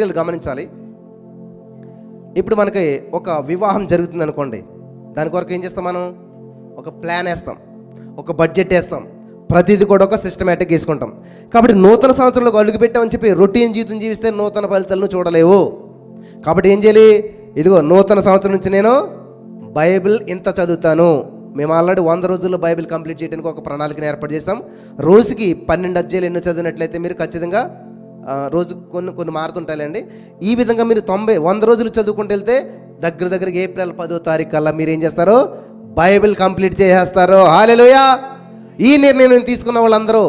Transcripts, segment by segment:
ప్రియులు గమనించాలి. ఇప్పుడు మనకి ఒక వివాహం జరుగుతుంది అనుకోండి. దాని కొరకు ఏం చేస్తాం మనం? ఒక ప్లాన్ వేస్తాం. ఒక బడ్జెట్ వేస్తాం. ప్రతిదీ కూడా ఒక సిస్టమేటిక్ తీసుకుంటాం. కాబట్టి నూతన సంవత్సరంలో అడుగుపెట్టామని చెప్పి రొటీన్ జీవితం జీవిస్తే నూతన ఫలితాలను చూడలేవు. కాబట్టి ఏం చేయాలి? ఇదిగో నూతన సంవత్సరం నుంచి నేను బైబిల్ ఇంత చదువుతాను. మేము ఆల్రెడీ వంద రోజుల్లో బైబిల్ కంప్లీట్ చేయడానికి ఒక ప్రణాళికను ఏర్పాటు చేసాం రోజుకి పన్నెండు అధ్యాయులు ఎన్నో చదివినట్లయితే మీరు ఖచ్చితంగా రోజు కొన్ని కొన్ని మారుతుంటాయండి ఈ విధంగా మీరు తొంభై వంద రోజులు చదువుకుంటూ వెళ్తే దగ్గర దగ్గర ఏప్రిల్ పదో తారీఖు కల్లా మీరు ఏం చేస్తారు? బైబిల్ కంప్లీట్ చేసేస్తారు. హాలెలుయా ఈ నిర్ణయం నేను తీసుకున్న వాళ్ళందరూ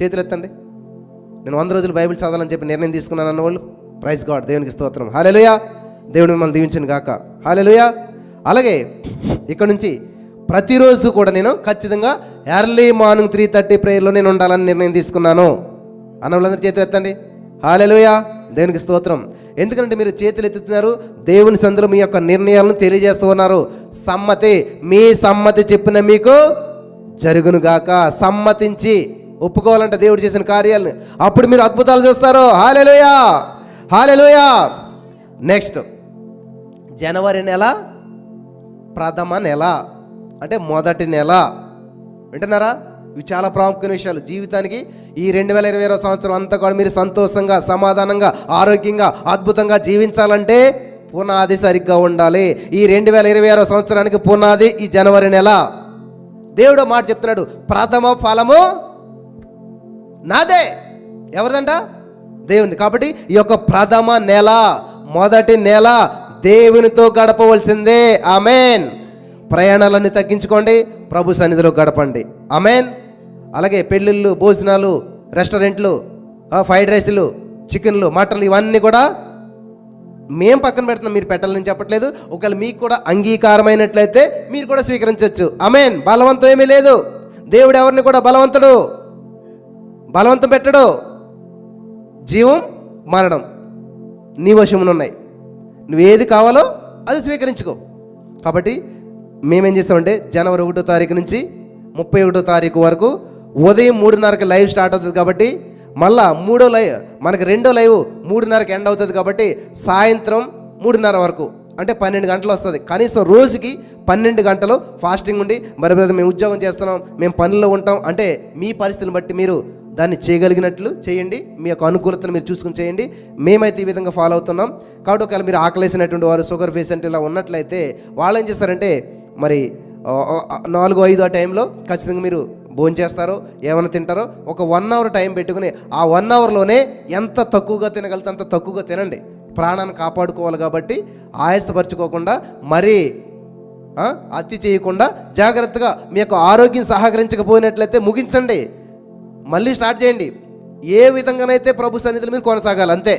చేతులు ఎత్తండి. నేను వంద రోజులు బైబిల్ చదవాలని చెప్పి నిర్ణయం తీసుకున్నాను అన్నవాళ్ళు. Praise god! దేవునికి స్తోత్రం. హాలెలుయా దేవుడు మిమ్మల్ని దీవించను గాక. హాలెలుయా అలాగే ఇక్కడ నుంచి ప్రతిరోజు కూడా నేను ఖచ్చితంగా ఎర్లీ మార్నింగ్ త్రీ థర్టీ ప్రేయర్లో నేను ఉండాలని నిర్ణయం తీసుకున్నాను. అన్న వాళ్ళందరూ చేతులు ఎత్తండి. హాలెలుయా దేవునికి స్తోత్రం. ఎందుకంటే మీరు చేతులు ఎత్తుతున్నారు దేవుని సందులో మీ యొక్క నిర్ణయాలను తెలియజేస్తూ ఉన్నారు. సమ్మతి మీ సమ్మతి చెప్పిన మీకు జరుగును గాక. సమ్మతించి ఒప్పుకోవాలంటే దేవుడు చేసిన కార్యాలను. అప్పుడు మీరు అద్భుతాలు చూస్తారు. హాలెలుయా హాలెలుయా నెక్స్ట్ జనవరి నెల ప్రథమ నెల. అంటే మొదటి నెల. వింటున్నారా? ఇవి చాలా ప్రాముఖ్యమైన విషయాలు. జీవితానికి ఈ రెండు వేల ఇరవై ఆరో సంవత్సరం అంతా కూడా మీరు సంతోషంగా సమాధానంగా ఆరోగ్యంగా అద్భుతంగా జీవించాలంటే పునాది సరిగ్గా ఉండాలి. ఈ రెండు వేల ఇరవై ఆరో సంవత్సరానికి పునాది ఈ జనవరి నెల. దేవుడు మాట చెప్తున్నాడు ప్రథమ ఫలము నాదే. ఎవరిదంట? దేవుని కాబట్టి ఈ యొక్క ప్రథమ నెల మొదటి నెల దేవునితో గడపవలసిందే. ఆమెన్. ప్రయాణాలన్నీ తగ్గించుకోండి ప్రభు సన్నిధిలో గడపండి. ఆమెన్. అలాగే పెళ్ళిళ్ళు భోజనాలు రెస్టారెంట్లు ఫ్రైడ్ రైస్లు చికెన్లు మటన్లు ఇవన్నీ కూడా మేం పక్కన పెడుతున్నాం. మీరు పెట్టాలని చెప్పట్లేదు. ఒకవేళ మీకు కూడా అంగీకారమైనట్లయితే మీరు కూడా స్వీకరించవచ్చు. అమేన్ బలవంతం ఏమీ లేదు. దేవుడు ఎవరిని కూడా బలవంతుడు బలవంతం పెట్టడు. జీవం మారడం నీ వశమున ఉన్నాయి. నువ్వు ఏది కావాలో అది స్వీకరించుకో. కాబట్టి మేమేం చేస్తామంటే జనవరి ఒకటో తారీఖు నుంచి ముప్పై ఒకటో తారీఖు వరకు ఉదయం మూడున్నరకి లైవ్ స్టార్ట్ అవుతుంది కాబట్టి మళ్ళా మూడో లైవ్ మనకి రెండో లైవ్ మూడున్నరకి ఎండ్ అవుతుంది కాబట్టి సాయంత్రం మూడున్నర వరకు అంటే పన్నెండు గంటలు వస్తుంది. కనీసం రోజుకి పన్నెండు గంటలు ఫాస్టింగ్ ఉండి మరి మేము ఉద్యోగం చేస్తున్నాం మేము పనుల్లో ఉంటాం అంటే మీ పరిస్థితిని బట్టి మీరు దాన్ని చేయగలిగినట్లు చేయండి మీ యొక్క అనుకూలతను మీరు చూసుకుని చేయండి. మేమైతే ఈ విధంగా ఫాలో అవుతున్నాం. కాబట్టి ఒకవేళ మీరు ఆకలేసినటువంటి వారు షుగర్ పేషెంట్ ఇలా ఉన్నట్లయితే వాళ్ళు ఏం చేస్తారంటే మరి నాలుగు ఐదు ఆ టైంలో ఖచ్చితంగా మీరు భోంచేస్తారో ఏమైనా తింటారో ఒక వన్ అవర్ టైం పెట్టుకుని ఆ వన్ అవర్లోనే ఎంత తక్కువగా తినగలితే అంత తక్కువగా తినండి. ప్రాణాన్ని కాపాడుకోవాలి కాబట్టి ఆయాసపరచుకోకుండా మరీ అతి చేయకుండా జాగ్రత్తగా మీ యొక్క ఆరోగ్యం సహకరించకపోయినట్లయితే ముగించండి. మళ్ళీ స్టార్ట్ చేయండి. ఏ విధంగానైతే ప్రభు సన్నిధిలో మీరు కొనసాగాలి అంతే.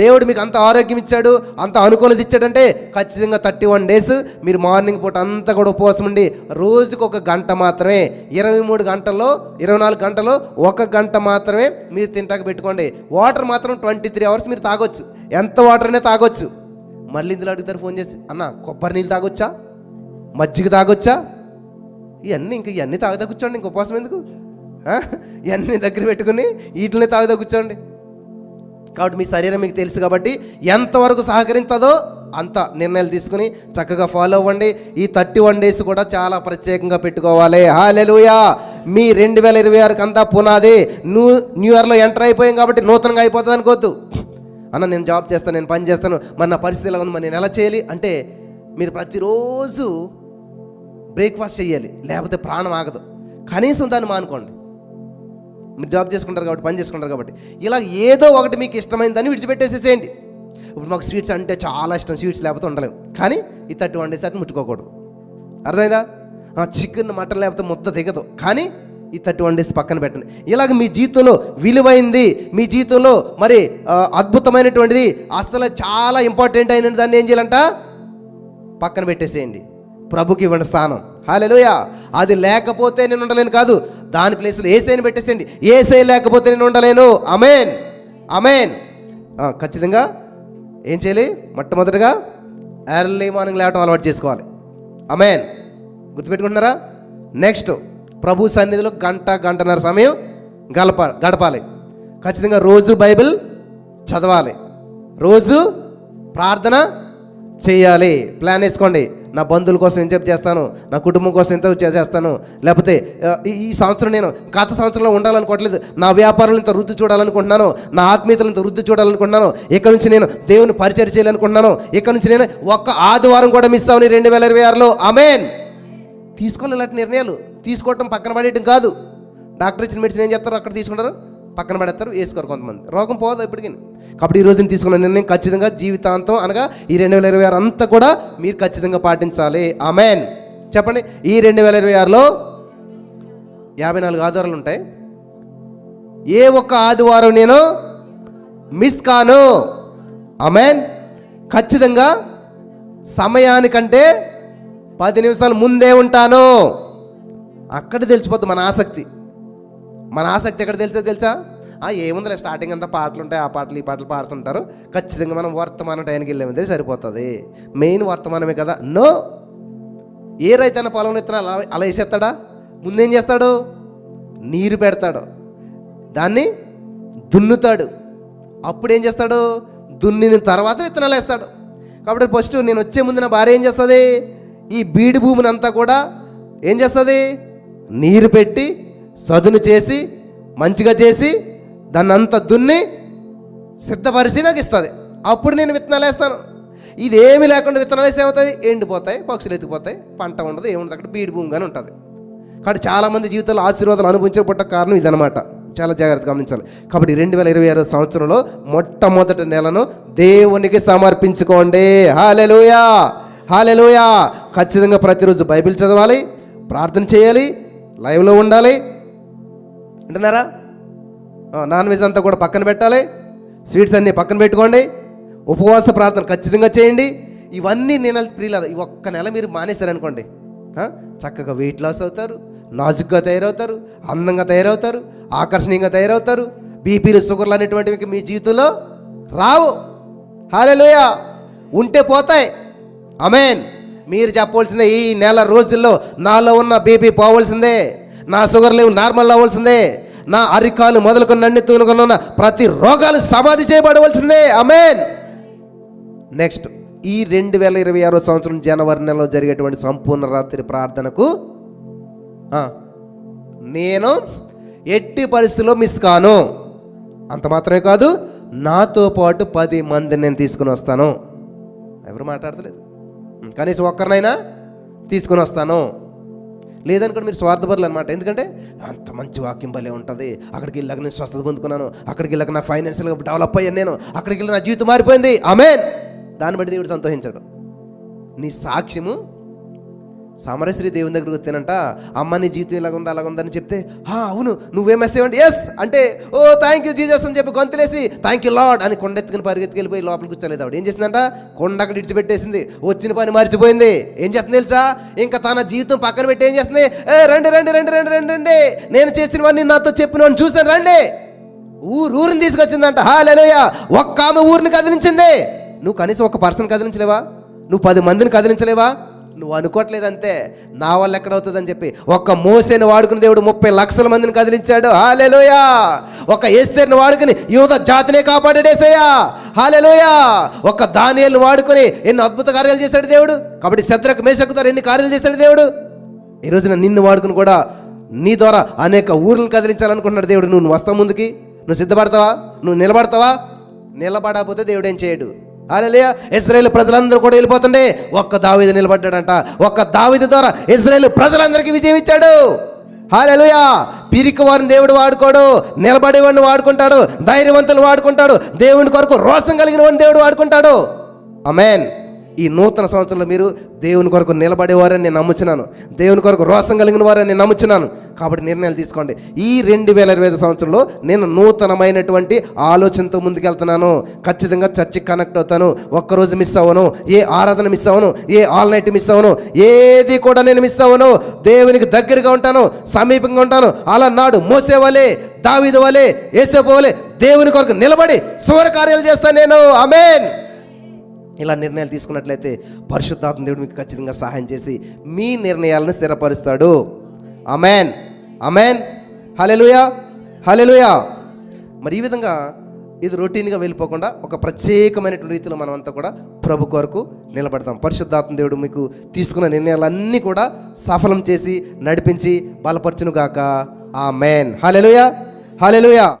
దేవుడు మీకు అంత ఆరోగ్యం ఇచ్చాడు అంత అనుకూలత ఇచ్చాడంటే ఖచ్చితంగా థర్టీ వన్ డేస్ మీరు మార్నింగ్ పూట అంతా కూడా ఉపవాసం ఉండి రోజుకు ఒక గంట మాత్రమే ఇరవై మూడు గంటల్లో ఇరవై నాలుగు గంటలో ఒక గంట మాత్రమే మీరు తింటాక పెట్టుకోండి. వాటర్ మాత్రం ట్వంటీ త్రీ అవర్స్ మీరు తాగొచ్చు. ఎంత వాటర్ అనే తాగొచ్చు. మళ్ళీ ఇందులో అడుగుతారు ఫోన్ చేసి అన్న కొబ్బరి నీళ్ళు తాగొచ్చా? మజ్జిగ తాగొచ్చా? ఇవన్నీ ఇంకా ఇవన్నీ తాగుతా కూర్చోండి ఇంక ఉపవాసం ఎందుకు? ఇవన్నీ దగ్గర పెట్టుకుని వీటిని తాగుతా కూర్చోండి. కాబట్టి మీ శరీరం మీకు తెలుసు కాబట్టి ఎంతవరకు సహకరించదో అంత నిర్ణయాలు తీసుకుని చక్కగా ఫాలో అవ్వండి. ఈ థర్టీ వన్ డేస్ కూడా చాలా ప్రత్యేకంగా పెట్టుకోవాలి. హాలెలుయా మీ రెండు వేల ఇరవై ఆరుకి అంతా పునాది. న్యూ న్యూ ఇయర్లో ఎంటర్ అయిపోయాం కాబట్టి నూతనంగా అయిపోతుంది అనుకోవద్దు. అన్న నేను జాబ్ చేస్తాను నేను పని చేస్తాను. మరి నా పరిస్థితి ఎలా ఉంది మరి నేను ఎలా చేయాలి? అంటే మీరు ప్రతిరోజు బ్రేక్ఫాస్ట్ చేయాలి. లేకపోతే ప్రాణం ఆగదు. కనీసం దాన్ని మానుకోండి. మీరు జాబ్ చేసుకుంటారు కాబట్టి పని చేసుకుంటారు కాబట్టి. ఇలా ఏదో ఒకటి మీకు ఇష్టమైన దాన్ని విడిచిపెట్టేసేసేయండి. ఇప్పుడు మాకు స్వీట్స్ అంటే చాలా ఇష్టం స్వీట్స్ లేకపోతే ఉండలేము. కానీ ఈ థర్టీ వన్ డేస్ ముట్టుకోకూడదు. అర్థమైందా? చికెన్ మటన్ లేకపోతే ముద్ద దిగదు. కానీ ఈ థర్టీ వన్ డేస్ పక్కన పెట్టండి. ఇలాగ మీ జీవితంలో విలువైంది మీ జీవితంలో మరి అద్భుతమైనటువంటిది అసలు చాలా ఇంపార్టెంట్ అయిన దాన్ని ఏం చేయాలంట? పక్కన పెట్టేసేయండి. ప్రభుకి ఇవ్వండి స్థానం. హాలెలుయ అది లేకపోతే నేను ఉండలేను కాదు. దాని ప్లేస్లో ఏసైని పెట్టేసేయండి. ఏసై లేకపోతే నేను ఉండలేను. అమేన్ అమేన్ ఖచ్చితంగా ఏం చేయాలి? మొట్టమొదటిగా ఎర్లీ మార్నింగ్ లేవటం అలవాటు చేసుకోవాలి. అమేన్ గుర్తుపెట్టుకుంటున్నారా? నెక్స్ట్ ప్రభు సన్నిధిలో గంట గంటన్నర సమయం గడప గడపాలి. ఖచ్చితంగా రోజు బైబిల్ చదవాలి. రోజు ప్రార్థన చేయాలి. ప్లాన్ వేసుకోండి. నా బంధువుల కోసం ఎంత చేస్తాను? నా కుటుంబం కోసం ఎంత చేస్తాను? లేకపోతే ఈ- ఈ సంవత్సరం నేను గత సంవత్సరంలో ఉండాలనుకోవట్లేదు. నా వ్యాపారాలు ఇంత వృద్ధి చూడాలనుకుంటున్నాను. నా ఆత్మీయతలు ఇంత వృద్ధి చూడాలనుకుంటున్నాను. ఇక్కడ నుంచి నేను దేవుని పరిచయం చేయాలనుకుంటున్నాను. ఇక్కడ నుంచి నేను ఒక్క ఆదివారం కూడా మిస్ అవని రెండు వేల ఇరవై ఆరులో. అమేన్ తీసుకోవాలి ఇలాంటి నిర్ణయాలు తీసుకోవటం పక్కన పడేయటం కాదు. డాక్టర్ ఇచ్చిన మెడిసిన్ ఏం చేస్తారు? అక్కడ తీసుకుంటారు. పక్కన పడేస్తారు వేసుకోరు కొంతమంది. రోగం పోదు ఇప్పటికీ. కాబట్టి ఈ రోజున తీసుకున్న నిర్ణయం ఖచ్చితంగా జీవితాంతం అనగా ఈ రెండు వేల ఇరవై ఆరు అంతా కూడా మీరు ఖచ్చితంగా పాటించాలి. ఆమెన్. చెప్పండి ఈ రెండు వేల ఇరవై ఆరులో యాభై నాలుగు ఆదివారాలు ఉంటాయి. ఏ ఒక్క ఆదివారం నేను మిస్ కాను. ఆమెన్. ఖచ్చితంగా సమయానికంటే పది నిమిషాలు ముందే ఉంటాను. అక్కడ తెలిసిపోతుంది మన ఆసక్తి. మన ఆసక్తి ఎక్కడ తెలుసా తెలుసా? ఆ ఏముందిలే స్టార్టింగ్ అంతా పాటలు ఉంటాయి ఆ పాటలు ఈ పాటలు పాడుతుంటారు. ఖచ్చితంగా మనం వర్తమానం టైంకి వెళ్ళేమంటే సరిపోతుంది. మెయిన్ వర్తమానమే కదా. నో ఏ రైతన్న పొలం విత్తనాలు అలా అలా వేసేస్తాడా? ముందేం చేస్తాడు? నీరు పెడతాడు. దాన్ని దున్నుతాడు. అప్పుడు ఏం చేస్తాడు? దున్నిన తర్వాత విత్తనాలు వేస్తాడు. కాబట్టి ఫస్ట్ నేను వచ్చే ముందు నా భార్య ఏం చేస్తుంది? ఈ బీడు భూమిని అంతా కూడా ఏం చేస్తుంది? నీరు పెట్టి సదును చేసి మంచిగా చేసి దాన్ని అంతా దున్ని సిద్ధపరిచి నాకు ఇస్తుంది. అప్పుడు నేను విత్తనాలు వేస్తాను. ఇది ఏమీ లేకుండా విత్తనాలు వేస్తే ఏమవుతుంది ఎండిపోతాయి పక్షులు ఎత్తిపోతాయి పంట ఉండదు ఏముండదు అక్కడ బీడి భూమిగానే ఉంటుంది. కాబట్టి చాలామంది జీవితంలో ఆశీర్వాదాలు అనుభవించబట్ట కారణం ఇదనమాట చాలా జాగ్రత్త గమనించాలి. కాబట్టి రెండు వేల ఇరవై ఆరు సంవత్సరంలో మొట్టమొదటి నెలను దేవునికి సమర్పించుకోండి. హాలెలుయా హాలెలుయా ఖచ్చితంగా ప్రతిరోజు బైబిల్ చదవాలి ప్రార్థన చేయాలి లైవ్లో ఉండాలి వింటున్నారా? నాన్ వెజ్ అంతా కూడా పక్కన పెట్టాలి. స్వీట్స్ అన్నీ పక్కన పెట్టుకోండి. ఉపవాస ప్రార్థన ఖచ్చితంగా చేయండి. ఇవన్నీ నేను ప్రియుల ఈ ఒక్క నెల మీరు మానేశారనుకోండి. చక్కగా వెయిట్ లాస్ అవుతారు నాజుగ్గా తయారవుతారు అందంగా తయారవుతారు ఆకర్షణీయంగా తయారవుతారు. బీపీలు షుగర్లు అనేటువంటివి మీ జీవితంలో రావు. హాలేలోయ ఉంటే పోతాయి. అమేన్ మీరు చెప్పవలసిందే ఈ నెల రోజుల్లో నాలో ఉన్న బీపీ పోవలసిందే. నా షుగర్ లేవు నార్మల్ అవ్వాల్సిందే. నా అరికాలు మొదలుకొని నన్ను తూనుకున్న ప్రతి రోగాలు సమాధి చేయబడవలసిందే. అమేన్ నెక్స్ట్ ఈ రెండు వేల ఇరవై ఆరో సంవత్సరం జనవరి నెలలో జరిగేటువంటి సంపూర్ణ రాత్రి ప్రార్థనకు నేను ఎట్టి పరిస్థితిలో మిస్ కాను. అంత మాత్రమే కాదు నాతో పాటు పది మందిని నేను తీసుకుని వస్తాను. ఎవరు మాట్లాడతలేదు. కనీసం ఒక్కరినైనా తీసుకుని వస్తాను. లేదనుకోండి మీరు స్వార్థపరులు అనమాట ఎందుకంటే అంత మంచి వాక్యం భలే ఉంటుంది. అక్కడికి వెళ్ళాక నేను స్వస్థత పొందుకున్నాను. అక్కడికి వెళ్ళాక నాకు ఫైనాన్షియల్గా డెవలప్ అయ్యాను నేను. అక్కడికి వెళ్ళి నా జీవితం మారిపోయింది. ఆమెన్. దాన్ని బట్టి దేవుడు సంతోషించాడు. నీ సాక్ష్యము సమరశ్రీ దేవుని దగ్గరకు వస్తేనంట అమ్మ నీ జీవితం ఇలాగుందా అలాగుందని చెప్తే అవును నువ్వే మెసేజ్ అంటే ఎస్ అంటే ఓ థ్యాంక్ యూ జీజస్ అని చెప్పి గొంతులేసి థ్యాంక్ యూ లాడ్ అని కొండెత్తుకుని పరిగెత్తుకెళ్ళిపోయి లోపలికి కూర్చోలేదు ఆవిడ. ఏం చేసిందంట? కొండ అక్కడ ఇడిచిపెట్టేసింది. వచ్చిన పని మర్చిపోయింది. ఏం చేస్తుంది తెలుసా? ఇంకా తన జీవితం పక్కన పెట్టి ఏం చేస్తుంది? ఏ రండి రండి రండి రండి రండి రండి. నేను చేసినవన్నీ నాతో చెప్పిన చూసాను రండి. ఊరు ఊరిని తీసుకొచ్చిందంట. హాలేలోయ ఒక్క ఆమె ఊరిని కదిలించింది. నువ్వు కనీసం ఒక పర్సన్ కదిలించలేవా? నువ్వు పది మందిని కదిలించలేవా? నువ్వు అనుకోవట్లేదు అంతే నా వల్ల ఎక్కడవుతుందని చెప్పి ఒక్క మోసేని వాడుకుని దేవుడు ముప్పై లక్షల మందిని కదిలించాడు. హాలేలోయ ఒక ఏస్తేరిని వాడుకుని యువత జాతినే కాపాడేసేయా హాలేలోయ ఒక దానియల్ని వాడుకొని ఎన్ని అద్భుత కార్యాలు చేశాడు దేవుడు. కాబట్టి శత్రుకు మేషకుతారు ఎన్ని కార్యాలు చేశాడు దేవుడు? ఈ రోజున నిన్ను వాడుకుని కూడా నీ ద్వారా అనేక ఊర్లను కదిలించాలనుకుంటున్నాడు దేవుడు. నువ్వు నువ్వు వస్తావు ముందుకి? నువ్వు సిద్ధపడతావా? నువ్వు నిలబడతావా? నిలబడకపోతే దేవుడు ఏం చేయడు. అలలియ ఇజ్రాయేల్ ప్రజలందరూ కూడా వెళ్ళిపోతుండే ఒక్క దావీదు నిలబడ్డాడంట. ఒక్క దావిద ద్వారా ఇజ్రాయేల్ ప్రజలందరికీ విజయం ఇచ్చాడు. హాలెలుయా పిరికి వారిని దేవుడు వాడుకోడు. నిలబడేవాడిని వాడుకుంటాడు. ధైర్యవంతులు వాడుకుంటాడు. దేవుని కొరకు రోషం కలిగిన వాడిని దేవుడు వాడుకుంటాడు. అమెన్ ఈ నూతన సంవత్సరంలో మీరు దేవుని కొరకు నిలబడేవారని నేను నమ్ముచున్నాను. దేవుని కొరకు రోషం కలిగిన వారని నేను నమ్ముచున్నాను. కాబట్టి నిర్ణయాలు తీసుకోండి. ఈ రెండు వేల ఇరవై ఐదు సంవత్సరంలో నేను నూతనమైనటువంటి ఆలోచనతో ముందుకెళ్తున్నాను. ఖచ్చితంగా చర్చికి కనెక్ట్ అవుతాను. ఒక్కరోజు మిస్ అవ్వను. ఏ ఆరాధన మిస్ అవ్వను. ఏ ఆల్ నైట్ మిస్ అవ్వను. ఏది కూడా నేను మిస్ అవ్వను. దేవునికి దగ్గరగా ఉంటాను. సమీపంగా ఉంటాను. అలా నాడు మోసే వలే దావీదు వలే దేవుని కొరకు నిలబడి సూర కార్యాలు చేస్తాను నేను. అమేన్ ఇలా నిర్ణయాలు తీసుకున్నట్లయితే పరిశుద్ధాత్మ దేవుడు మీకు ఖచ్చితంగా సహాయం చేసి మీ నిర్ణయాలను స్థిరపరుస్తాడు. అమెన్ అమెన్ హలెలుయా హలెలుయా మరి ఈ విధంగా ఇది రొటీన్గా వెళ్ళిపోకుండా ఒక ప్రత్యేకమైనటువంటి రీతిలో మనం అంతా కూడా ప్రభు కొరకు నిలబడతాం. పరిశుద్ధాత్మ దేవుడు మీకు తీసుకున్న నిర్ణయాలన్నీ కూడా సఫలం చేసి నడిపించి బలపరచును గాక ఆ మేన్ హాలెలుయా హాలెలుయా